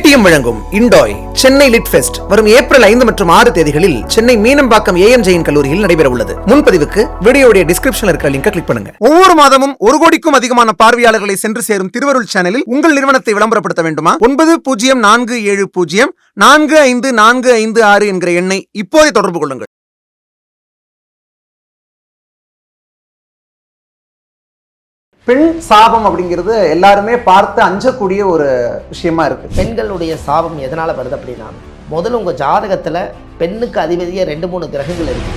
Paytm வழங்கும் இண்டோய் Chennai lit fest வரும் ஏப்ரல் ஐந்து மற்றும் ஆறு தேதிகளில் சென்னை மீனம்பாக்கம் ஏஎம் ஜெயின் கல்லூரியில் நடைபெற உள்ளது. முன்பதிவுக்கு வீடியோடைய டிஸ்கிரிப்ஷனில் இருக்கிற லிங்கை கிளிக் பண்ணுங்க. ஒவ்வொரு மாதமும் ஒரு கோடிக்கும் அதிகமான பார்வையாளர்களை சென்று சேரும் திருவருள் சேனலில் உங்கள் நிறுவனத்தை விளம்பரப்படுத்த வேண்டுமா? ஒன்பது பூஜ்ஜியம் நான்கு ஏழு பூஜ்ஜியம் நான்கு ஐந்து நான்கு ஐந்து ஆறு என்கிற எண்ணை இப்போதே தொடர்பு கொள்ளுங்கள். பெண் சாபம் அப்படிங்கிறது எல்லாருமே பார்த்து அஞ்சக்கூடிய ஒரு விஷயமா இருக்கு. பெண்களுடைய சாபம் எதனால் வருது அப்படின்னா முதல்ல உங்கள் ஜாதகத்தில் பெண்ணுக்கு அதிபதியாக ரெண்டு மூணு கிரகங்கள் இருக்கு.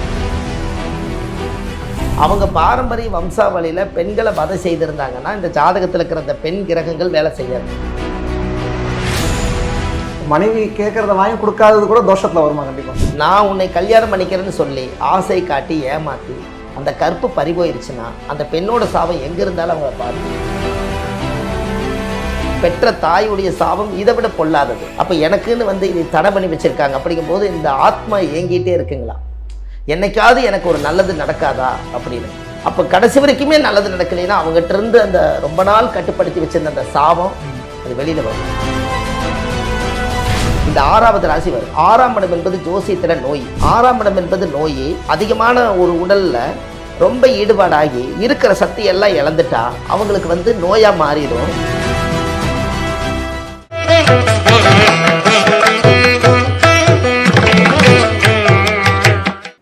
அவங்க பாரம்பரிய வம்சாவளியில் பெண்களை வதை செய்திருந்தாங்கன்னா இந்த ஜாதகத்தில் இருக்கிற அந்த பெண் கிரகங்கள் வேலை செய்யாது. மனைவி கேட்கறத வாங்கி கொடுக்காதது கூட தோஷத்துல வருமா கண்டிப்பா? நான் உன்னை கல்யாணம் பண்ணிக்கிறேன்னு சொல்லி ஆசை காட்டி ஏமாற்றி அந்த கற்பு பறி போயிருச்சுன்னா அந்த பெண்ணோட சாபம் எங்கே இருந்தாலும் அவங்கள பார்த்து. பெற்ற தாயுடைய சாபம் இதை விட பொல்லாதது. அப்போ எனக்குன்னு வந்து இதை தடை பண்ணி வச்சிருக்காங்க. அப்படிங்கும்போது இந்த ஆத்மா ஏங்கிட்டே இருக்குங்களா? என்னைக்காவது எனக்கு ஒரு நல்லது நடக்காதா? அப்படின்னு. அப்போ கடைசி வரைக்குமே நல்லது நடக்கலைன்னா அவங்ககிட்ட இருந்து அந்த ரொம்ப நாள் கட்டுப்படுத்தி வச்சிருந்த அந்த சாபம் அது வெளியில் வரும். இந்த ஆறாவது ராசி வரும். ஆறாம் இடம் என்பது ஜோசியத்தில நோய். ஆறாம் இடம் என்பது நோய் அதிகமான ஒரு உடல்ல ரொம்ப ஈடுபாடாகி இருக்கிற சக்தி எல்லாம் இழந்துட்டா அவங்களுக்கு வந்து நோயா மாறிடும்.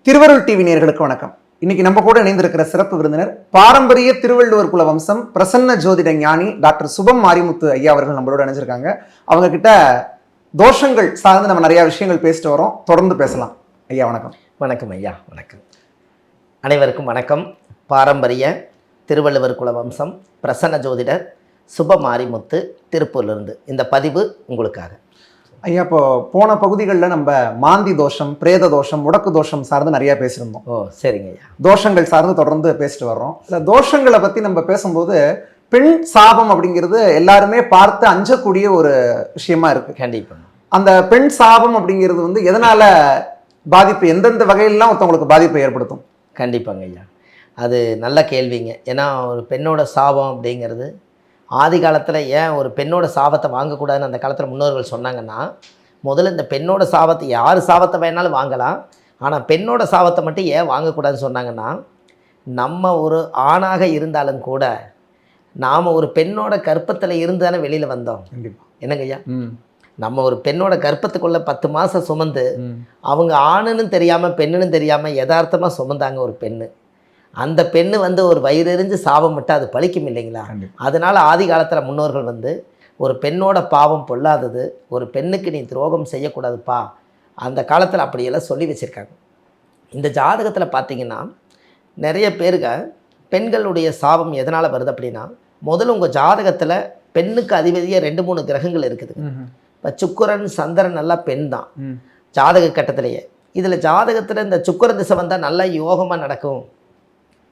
திருவருள் டிவி நேர்களுக்கு வணக்கம். இன்னைக்கு நம்ம கூட இணைந்திருக்கிற சிறப்பு விருந்தினர் பாரம்பரிய திருவள்ளுவர் குல வம்சம் பிரசன்ன ஜோதிட ஞானி டாக்டர் சுபம் மாரிமுத்து ஐயா அவர்கள் நம்மளோட இணைஞ்சிருக்காங்க. அவங்க கிட்ட தோஷங்கள் சார்ந்து நம்ம நிறைய விஷயங்கள் பேசிட்டு வரோம். தொடர்ந்து பேசலாம். ஐயா வணக்கம். வணக்கம் ஐயா வணக்கம். அனைவருக்கும் வணக்கம். பாரம்பரிய திருவள்ளுவர் குல வம்சம் பிரசன்ன ஜோதிடர் சுபமாரிமுத்து திருப்பூர்லேருந்து. இந்த பதிவு உங்களுக்காக. ஐயா இப்போ போன பகுதிகளில் நம்ம மாந்தி தோஷம் பிரேத தோஷம் முடக்கு தோஷம் சார்ந்து நிறைய பேசியிருந்தோம். ஓ சரிங்க ஐயா. தோஷங்கள் சார்ந்து தொடர்ந்து பேசிட்டு வர்றோம். இந்த தோஷங்களை பத்தி நம்ம பேசும்போது பெண் சாபம் அப்படிங்கிறது எல்லாருமே பார்த்து அஞ்சக்கூடிய ஒரு விஷயமா இருக்கு. கண்டிப்பாக அந்த பெண் சாபம் அப்படிங்கிறது வந்து எதனால பாதிப்பு எந்தெந்த வகையிலாம் ஒருத்தவங்களுக்கு பாதிப்பை ஏற்படுத்தும்? கண்டிப்பாங்க ஐயா. அது நல்ல கேள்விங்க. ஏன்னா ஒரு பெண்ணோட சாபம் அப்படிங்கிறது ஆதி காலத்தில் ஏன் ஒரு பெண்ணோட சாபத்தை வாங்கக்கூடாதுன்னு அந்த காலத்தில் முன்னோர்கள் சொன்னாங்கன்னா முதல்ல இந்த பெண்ணோட சாபத்தை யார் சாபத்தை வேணாலும் வாங்கலாம். ஆனால் பெண்ணோட சாபத்தை மட்டும் ஏன் வாங்கக்கூடாதுன்னு சொன்னாங்கன்னா நம்ம ஒரு ஆணாக இருந்தாலும் கூட நாம் ஒரு பெண்ணோட கற்பத்தில் இருந்து தானே வெளியில் வந்தோம். கண்டிப்பா. என்னங்க ஐயா? நம்ம ஒரு பெண்ணோட கர்ப்பத்துக்குள்ளே பத்து மாதம் சுமந்து அவங்க ஆணுன்னு தெரியாமல் பெண்ணுன்னு தெரியாமல் யதார்த்தமாக சுமந்தாங்க ஒரு பெண்ணு. அந்த பெண்ணு வந்து ஒரு வயிறெறிஞ்சு சாபம் விட்டால் அது பழிக்கும் இல்லைங்களா. அதனால் ஆதி காலத்தில் முன்னோர்கள் வந்து ஒரு பெண்ணோட பாவம் பொல்லாதது ஒரு பெண்ணுக்கு நீ துரோகம் செய்யக்கூடாதுப்பா அந்த காலத்தில் அப்படியெல்லாம் சொல்லி வச்சுருக்காங்க. இந்த ஜாதகத்தில் பார்த்தீங்கன்னா நிறைய பேருங்க பெண்களுடைய சாபம் எதனால் வருது அப்படின்னா முதல்ல உங்கள் ஜாதகத்தில் பெண்ணுக்கு அதிபதியாக ரெண்டு மூணு கிரகங்கள் இருக்குது. இப்போ சுக்கிரன் சந்திரன் எல்லாம் பெண் தான். ஜாதக கட்டத்திலேயே. இதில் ஜாதகத்தில் இந்த சுக்கிர திசை வந்தால் நல்லா யோகமாக நடக்கும்.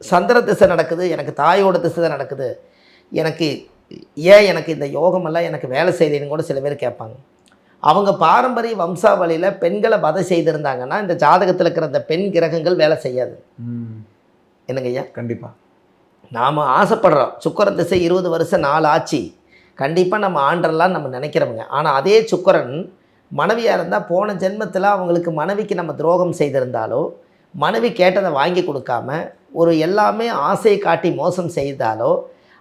சந்திர திசை நடக்குது எனக்கு தாயோட திசை தான் நடக்குது. எனக்கு ஏன் எனக்கு இந்த யோகமெல்லாம் எனக்கு வேலை செய்யலைன்னு கூட சில பேர் கேட்பாங்க. அவங்க பாரம்பரிய வம்சாவளியில் பெண்களை வதை செய்திருந்தாங்கன்னா இந்த ஜாதகத்தில் இருக்கிற அந்த பெண் கிரகங்கள் வேலை செய்யாது. என்னங்க ஐயா? கண்டிப்பா. நாம் ஆசைப்படுறோம். சுக்கரன் திசை இருபது வருஷம் நாலு ஆச்சு. கண்டிப்பாக நம்ம ஆண்டரெல்லாம் நம்ம நினைக்கிறவங்க. ஆனால் அதே சுக்கரன் மனைவியாக இருந்தால் போன ஜென்மத்தில் அவங்களுக்கு மனைவிக்கு நம்ம துரோகம் செய்திருந்தாலோ மனைவி கேட்டதை வாங்கி கொடுக்காம ஒரு எல்லாமே ஆசையை காட்டி மோசம் செய்தாலோ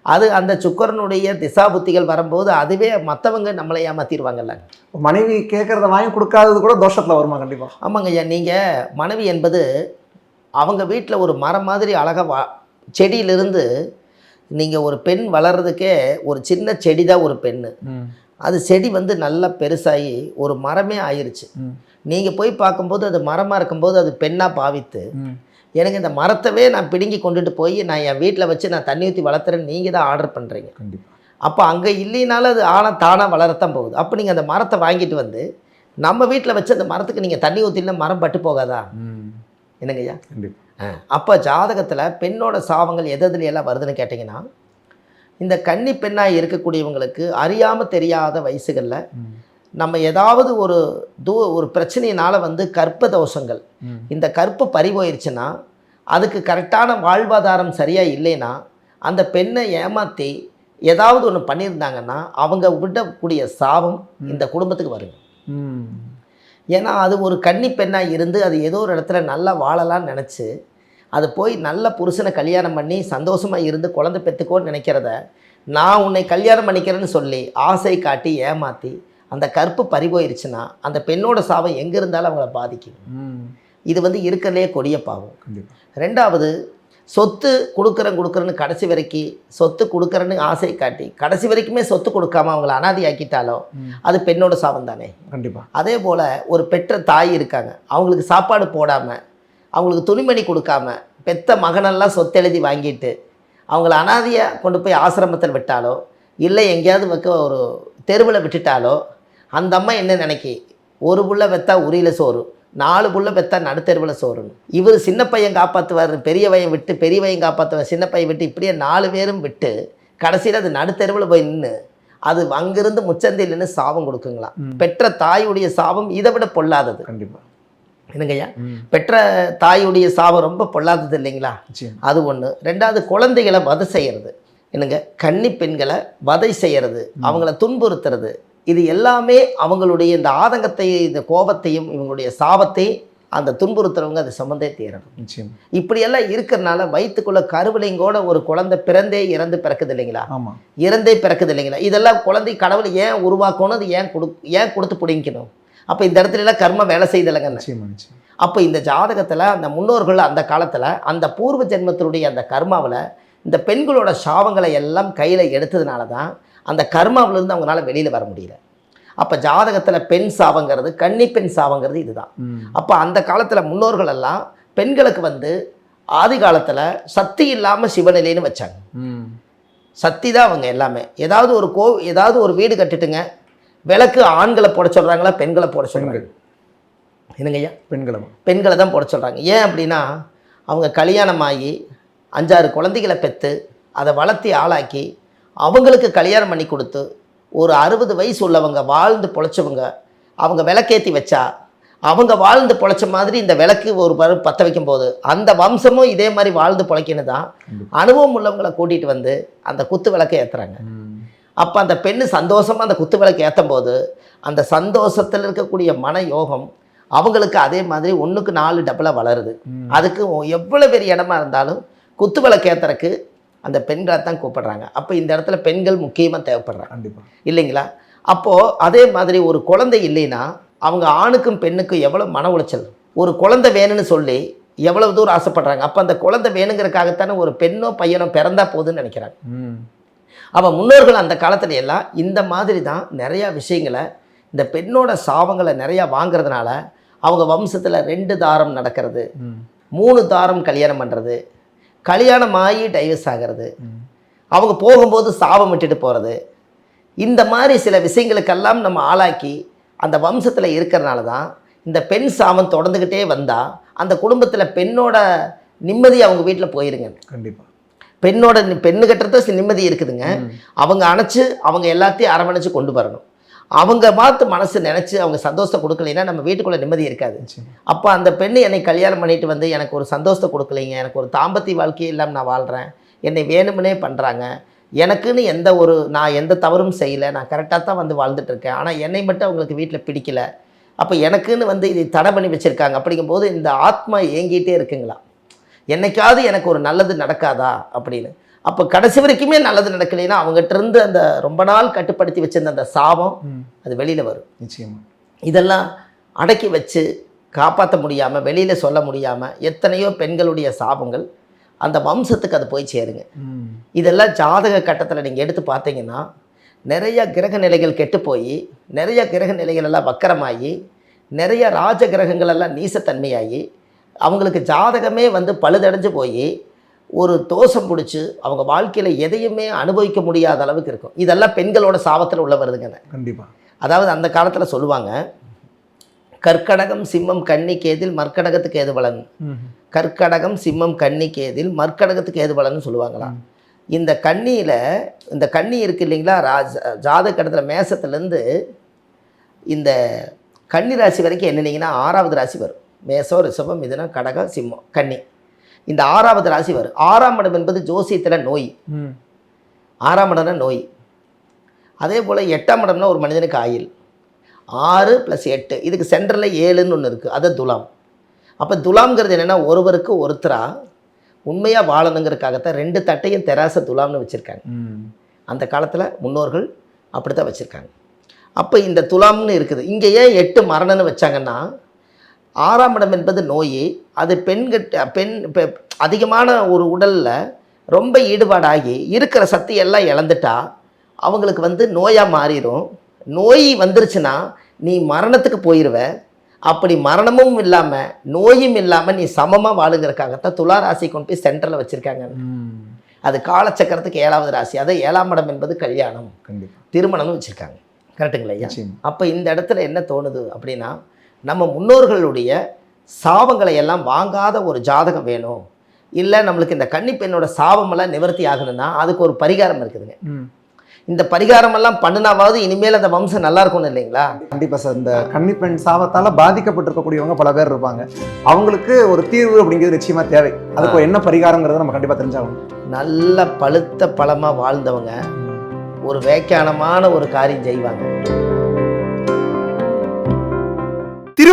அது அந்த சுக்கரனுடைய திசா புத்திகள் வரும்போது அதுவே மற்றவங்க நம்மளை ஏமாத்திடுவாங்கல்ல மனைவி கேட்கறத வாங்கி கொடுக்காதது கூட தோஷத்துல வருமா கண்டிப்பா? ஆமாங்க ஐயா. நீங்கள் மனைவி என்பது அவங்க வீட்டில் ஒரு மரம் மாதிரி அழகாக வா செடியிலிருந்து நீங்கள் ஒரு பெண் வளர்றதுக்கே ஒரு சின்ன செடி தான் ஒரு பெண்ணு. அது செடி வந்து நல்லா பெருசாகி ஒரு மரமே ஆயிருச்சு. நீங்கள் போய் பார்க்கும்போது அது மரமாக இருக்கும்போது அது பெண்ணாக பாவித்து எனக்கு இந்த மரத்தவே நான் பிடுங்கி கொண்டுட்டு போய் நான் என் வீட்டில் வச்சு நான் தண்ணி ஊற்றி வளர்த்துறேன்னு நீங்கள் தான் ஆர்டர் பண்ணுறீங்க அப்போ அங்கே இல்லைனாலும் அது ஆனால் தானாக வளரத்தான் போகுது. அப்போ நீங்கள் அந்த மரத்தை வாங்கிட்டு வந்து நம்ம வீட்டில் வச்சு அந்த மரத்துக்கு நீங்கள் தண்ணி ஊற்றினா மரம் பட்டு போகாதா? என்னங்க ஐயா கண்டிப்பா. அப்போ ஜாதகத்தில் பெண்ணோட சாபங்கள் எது எதுல எல்லாம் வருதுன்னு கேட்டிங்கன்னா இந்த கன்னி பெண்ணாக இருக்கக்கூடியவங்களுக்கு அறியாமல் தெரியாத வயசுகளில் நம்ம ஏதாவது ஒரு தூ ஒரு பிரச்சனையினால் வந்து கற்ப தோஷங்கள் இந்த கற்பு பறி போயிருச்சுன்னா அதுக்கு கரெக்டான வாழ்வாதாரம் சரியாக இல்லைன்னா அந்த பெண்ணை ஏமாற்றி ஏதாவது ஒன்று பண்ணியிருந்தாங்கன்னா அவங்க விடக்கூடிய சாபம் இந்த குடும்பத்துக்கு வருங்க. ஏன்னா அது ஒரு கன்னி பெண்ணாக இருந்து அது ஏதோ ஒரு இடத்துல நல்லா வாழலாம்னு நினச்சி அது போய் நல்ல புருஷனை கல்யாணம் பண்ணி சந்தோஷமாக இருந்து குழந்தை பெற்றுக்கோன்னு நினைக்கிறத நான் உன்னை கல்யாணம் பண்ணிக்கிறேன்னு சொல்லி ஆசை காட்டி ஏமாற்றி அந்த கற்பு பறி போயிருச்சுன்னா அந்த பெண்ணோட சாபம் எங்கே இருந்தாலும் அவங்கள பாதிக்கும். இது வந்து இருக்கிறதுலே கொடிய பாவம். ரெண்டாவது சொத்து கொடுக்குறேன் கொடுக்குறேன்னு கடைசி வரைக்கும் சொத்து கொடுக்குறேன்னு ஆசை காட்டி கடைசி வரைக்குமே சொத்து கொடுக்காம அவங்கள அனாதையாக்கிட்டாலோ அது பெண்ணோட சாபம் தானே கண்டிப்பா. அதே போல் ஒரு பெற்ற தாய் இருக்காங்க. அவங்களுக்கு சாப்பாடு போடாமல் அவங்களுக்கு துணிமணி கொடுக்காம பெத்த மகனெல்லாம் சொத்தெழுதி வாங்கிட்டு அவங்கள அனாதையாக கொண்டு போய் ஆசிரமத்தில் விட்டாலோ இல்லை எங்கேயாவது வைக்க ஒரு தெருவில் விட்டுட்டாலோ அந்த அம்மா என்ன நினைக்கி? ஒரு புள்ள பெத்தா உரியில் சோறு. நாலு புள்ள பெத்தா நடுத்தெருவில் சோறுன்னு. இவர் சின்ன பையன் காப்பாற்றுவார் பெரிய பையன் விட்டு பெரிய பையன் காப்பாற்றுவார் சின்ன பையன் விட்டு இப்படியே நாலு பேரும் விட்டு கடைசியில் அது நடுத்தெருவில் போய் நின்று அது அங்கிருந்து முச்சந்தில் நின்று சாபம் கொடுக்குங்களாம். பெற்ற தாயுடைய சாபம் இதை விட பொல்லாதது. கண்டிப்பா. என்னங்கய்யா பெற்ற தாயுடைய சாபம் ரொம்ப பொல்லாதது இல்லைங்களா? அது ஒன்று ரெண்டாவது குழந்தைகளை வதை செய்கிறது என்னங்க? கன்னி பெண்களை வதை செய்கிறது அவங்கள துன்புறுத்துறது. இது எல்லாமே அவங்களுடைய இந்த ஆதங்கத்தை இந்த கோபத்தையும் இவங்களுடைய சாபத்தை அந்த துன்புறுத்துறவங்க அது சுமந்தே தீரணும் நிச்சயம். இப்படியெல்லாம் இருக்கிறனால வயிற்றுக்குள்ள கருவிலைங்கோட ஒரு குழந்தை பிறந்தே இறந்து பிறக்குது இல்லைங்களா? இறந்தே பிறக்குது இல்லைங்களா? இதெல்லாம் குழந்தை கடவுள் ஏன் உருவாக்கணும்? அது ஏன் கொடு ஏன் கொடுத்து பிடிக்கணும் அப்போ இந்த இடத்துல எல்லாம் கர்ம வேலை செய்தலைங்க நிச்சயமா நிச்சயம். அப்போ இந்த ஜாதகத்தில் அந்த முன்னோர்கள் அந்த காலத்தில் அந்த பூர்வ ஜென்மத்தினுடைய அந்த கர்மாவில் இந்த பெண்களோட சாபங்களை எல்லாம் கையில் எடுத்ததுனால தான் அந்த கர்மாவிலிருந்து அவங்களால வெளியில் வர முடியல. அப்போ ஜாதகத்தில் பெண் சாபங்கிறது கன்னி பெண் சாபங்கிறது இதுதான். அப்போ அந்த காலத்தில் முன்னோர்கள் எல்லாம் பெண்களுக்கு வந்து ஆதி காலத்தில் சக்தி இல்லாமல் சிவநிலைன்னு வச்சாங்க. சக்தி தான் அவங்க எல்லாமே. ஏதாவது ஒரு கோ ஏதாவது ஒரு வீடு கட்டுட்டுங்க விளக்கு ஆண்களை போட சொல்கிறாங்களா பெண்களை போட சொல்கிறாங்க பெண்கள். என்னங்கய்யா பெண்களமா பெண்களை தான். போட சொல்கிறாங்க ஏன் அப்படின்னா அவங்க கல்யாணம் ஆகி அஞ்சாறு குழந்தைகளை பெற்று அதை வளர்த்தி ஆளாக்கி அவங்களுக்கு கல்யாணம் பண்ணி கொடுத்து ஒரு அறுபது வயசு உள்ளவங்க வாழ்ந்து பொழைச்சவங்க அவங்க விளக்கேற்றி வச்சா அவங்க வாழ்ந்து பொழைச்ச மாதிரி இந்த விளக்கு ஒரு பற்ற வைக்கும்போது அந்த வம்சமும் இதே மாதிரி வாழ்ந்து பொழைக்கணும் தான். அனுபவம் உள்ளவங்களை கூட்டிகிட்டு வந்து அந்த குத்து விளக்கை ஏற்றுறாங்க. அப்போ அந்த பெண்ணு சந்தோஷமாக அந்த குத்து விளக்கு ஏற்றும் போது அந்த சந்தோஷத்தில் இருக்கக்கூடிய மன யோகம் அவங்களுக்கு அதே மாதிரி ஒன்றுக்கு நாலு டபுளாக வளருது. அதுக்கு எவ்வளோ பெரிய இடமா இருந்தாலும் குத்து விளக்கு ஏற்றுறக்கு அந்த பெண்களை தான் கூப்பிடுறாங்க. அப்போ இந்த இடத்துல பெண்கள் முக்கியமாக தேவைப்படுறாங்க. கண்டிப்பா. இல்லைங்களா? அப்போது அதே மாதிரி ஒரு குழந்தை இல்லைன்னா அவங்க ஆணுக்கும் பெண்ணுக்கும் எவ்வளோ மன உளைச்சல்? ஒரு குழந்தை வேணும்னு சொல்லி எவ்வளவு தூரம் ஆசைப்படுறாங்க? அப்போ அந்த குழந்தை வேணுங்கிறதுக்காகத்தானே ஒரு பெண்ணோ பையனோ பிறந்தா போதுன்னு நினைக்கிறாங்க. ம். அவன் முன்னோர்கள் அந்த காலத்துல எல்லாம் இந்த மாதிரி தான் நிறையா விஷயங்களை இந்த பெண்ணோட சாபங்களை நிறையா வாங்குறதுனால அவங்க வம்சத்தில் ரெண்டு தாரம் நடக்கிறது. மூணு தாரம் கல்யாணம் பண்ணுறது கல்யாணம் ஆகி டைவர்ஸ் ஆகிறது. அவங்க போகும்போது சாபம் விட்டுட்டு போகிறது இந்த மாதிரி சில விஷயங்களுக்கெல்லாம் நம்ம ஆளாக்கி அந்த வம்சத்தில் இருக்கிறனால தான் இந்த பெண் சாபம் தொடர்ந்துக்கிட்டே வந்தால் அந்த குடும்பத்தில் பெண்ணோட நிம்மதி அவங்க வீட்டில் போயிருங்க. கண்டிப்பா. பெண்ணோட பெண்ணு கட்டுறது நிம்மதி இருக்குதுங்க. அவங்க அணைச்சு அவங்க எல்லாத்தையும் அரவணைச்சு கொண்டு வரணும். அவங்க பார்த்து மனசு நினச்சி அவங்க சந்தோஷத்தை கொடுக்கலைன்னா நம்ம வீட்டுக்குள்ளே நிம்மதி இருக்காது. அப்போ அந்த பெண்ணு என்னை கல்யாணம் பண்ணிட்டு வந்து எனக்கு ஒரு சந்தோஷத்தை கொடுக்கலைங்க எனக்கு ஒரு தாம்பத்திய வாழ்க்கையே இல்லாமல் நான் வாழ்கிறேன் என்னை வேணுமுனே பண்ணுறாங்க எனக்குன்னு எந்த ஒரு நான் எந்த தவறும் செய்யலை நான் கரெக்டாக தான் வந்து வாழ்ந்துட்டு இருக்கேன். ஆனால் என்னை மட்டும் அவங்களுக்கு வீட்டில் பிடிக்கல. அப்போ எனக்குன்னு வந்து இதை தடை பண்ணி வச்சுருக்காங்க. அப்படிங்கும்போது இந்த ஆத்மா ஏங்கிட்டே இருக்குங்களா? என்னைக்காவது எனக்கு ஒரு நல்லது நடக்காதா? அப்படின்னு. அப்போ கடைசி வரைக்குமே நல்லது நடக்கலைன்னா அவங்ககிட்ட இருந்து அந்த ரொம்ப நாள் கட்டுப்படுத்தி வச்சிருந்த அந்த சாபம். அது வெளியில் வரும் நிச்சயமா இதெல்லாம் அடக்கி வச்சு காப்பாற்ற முடியாமல் வெளியில் சொல்ல முடியாமல் எத்தனையோ பெண்களுடைய சாபங்கள் அந்த வம்சத்துக்கு அது போய் சேருங்க. இதெல்லாம் ஜாதக கட்டத்தில் நீங்கள் எடுத்து பார்த்தீங்கன்னா நிறைய கிரக நிலைகள் கெட்டு போய் நிறைய கிரக நிலைகள் எல்லாம் வக்கரமாகி நிறைய ராஜ கிரகங்கள் எல்லாம் நீசத்தன்மையாகி அவங்களுக்கு ஜாதகமே வந்து பழுதடைஞ்சு போய் ஒரு தோஷம் பிடிச்சி அவங்க வாழ்க்கையில் எதையுமே அனுபவிக்க முடியாத அளவுக்கு இருக்கும். இதெல்லாம் பெண்களோட சாபத்தில் உள்ள வருதுங்க. கண்டிப்பா. அதாவது அந்த காலத்தில் சொல்லுவாங்க கற்கடகம் சிம்மம் கன்னி கேதில் மற்கடகத்துக்கு ஏது பலன். கற்கடகம் சிம்மம் கன்னி கேதில் மற்கடகத்துக்கு ஏது பலன்னு சொல்லுவாங்களாம். இந்த கன்னியில் இந்த கன்னி இருக்கு இல்லைங்களா ராஜ ஜாதக கடத்தில் மேசத்துலேருந்து இந்த கன்னி ராசி வரைக்கும் என்னன்னீங்கன்னா ஆறாவது ராசி வரும். மேசம் ரிஷபம் மிதுனம் கடகம் சிம்மம் கன்னி. இந்த ஆறாவது ராசி வரும். ஆறாம் இடம் என்பது ஜோசியத்தில் நோய். ம். ஆறாம் இடம்னா நோய். அதே போல் எட்டாம் இடம்னா ஒரு மனிதனுக்கு ஆயில் ஆறு ப்ளஸ் எட்டு. இதுக்கு சென்டரில் ஏழுன்னு ஒன்று இருக்குது அது துலாம். அப்போ துலாம்ங்கிறது என்னென்னா ஒருவருக்கு ஒருத்தராக உண்மையாக வாழணுங்கிறதுக்காகத்தான் ரெண்டு தட்டையும் தெராச துலாம்னு வச்சுருக்காங்க. அந்த காலத்தில் முன்னோர்கள் அப்படி தான் வச்சுருக்காங்க. அப்போ இந்த துலாம்னு இருக்குது. இங்கே ஏன் எட்டு மரணம்னு வச்சாங்கன்னா ஆறாம் இடம் என்பது நோய் அது பெண்கிட்ட பெண் இப்போ அதிகமான ஒரு உடலில் ரொம்ப ஈடுபாடாகி இருக்கிற சக்தி எல்லாம் இழந்துட்டா அவங்களுக்கு வந்து நோயாக மாறிடும் நோய் வந்துருச்சுன்னா நீ மரணத்துக்கு போயிடுவ அப்படி மரணமும் இல்லாமல் நோயும் இல்லாமல் நீ சமமாக வாழுங்கிறதுக்காகத்தான் துலா ராசி கொண்டு போய் சென்டரில் வச்சுருக்காங்க. அது காலச்சக்கரத்துக்கு ஏழாவது ராசி. அதை ஏழாம் இடம் என்பது கல்யாணம். திருமணம்னு வச்சுருக்காங்க. கரெக்டுங்களா ஐயா. அப்போ இந்த இடத்துல என்ன தோணுது அப்படின்னா நம்ம முன்னோர்களுடைய சாபங்களை எல்லாம் வாங்காத ஒரு ஜாதகம் வேணும். இல்லை நம்மளுக்கு இந்த கன்னி பெண்ணோட சாபமெல்லாம் நிவர்த்தி ஆகணும்னா அதுக்கு ஒரு பரிகாரம் இருக்குதுங்க. இந்த பரிகாரமெல்லாம் பண்ணினாவது இனிமேல் அந்த வம்சம் நல்லா இருக்கணும் இல்லைங்களா? கண்டிப்பா சார். இந்த கன்னிப்பெண் சாபத்தால பாதிக்கப்பட்டிருக்கக்கூடியவங்க பல பேர் இருப்பாங்க. அவங்களுக்கு ஒரு தீர்வு அப்படிங்கிறது நிச்சயமா தேவை. அதுக்கு என்ன பரிகாரங்கிறத நம்ம கண்டிப்பா தெரிஞ்சாகணும். நல்ல பழுத்த பழமாக வாழ்ந்தவங்க ஒரு வேக்கானமான ஒரு காரியம் செய்வாங்க.